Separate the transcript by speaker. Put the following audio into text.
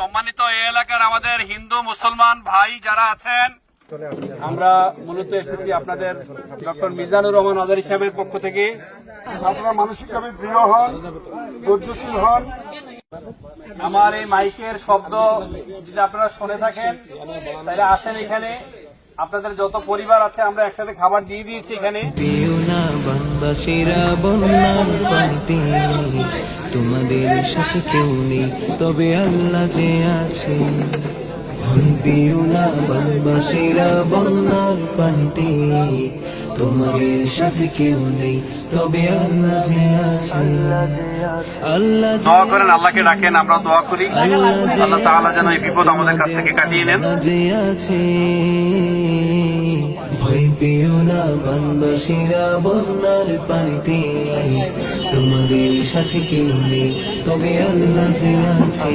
Speaker 1: সম্মানিত এই এলাকার আমাদের হিন্দু মুসলমান ভাই যারা আছেন, আমরা মূলত এসেছি আপনাদের ডক্টর মিজানুর রহমান আজারি সাহেবের পক্ষ থেকে।
Speaker 2: আপনারা মানসিকভাবে দৃঢ় হন, ধৈর্যশীল হন।
Speaker 1: আমার এই মাইকের শব্দ যদি আপনারা শুনে থাকেন, তাহলে আসেন এখানে। আপনাদের যত পরিবার আছে, আমরা একসাথে খাবার দিয়ে দিয়েছি এখানে।
Speaker 3: তোমাদের সাথে কেউ নেই তবে আল্লাহ যে আছে। না বানবাসীরা বন্যার পানিতে। তোমাদের সাথে কেউ নেই তবে আল্লাহ যে আছে। আল্লাহ
Speaker 1: দোয়া করেন আল্লাহকে ডাকেন আমরা দোয়া করি। আল্লাহ তাআলা যেন এই বিপদ আমাদের কাছ থেকে কাটিয়ে নেন।
Speaker 3: যে আছে। পেও না বানবাসীরা বন্যার পানিতে। তোমাদের সাথে কেউ নেই তবে আল্লাহ যে আছে।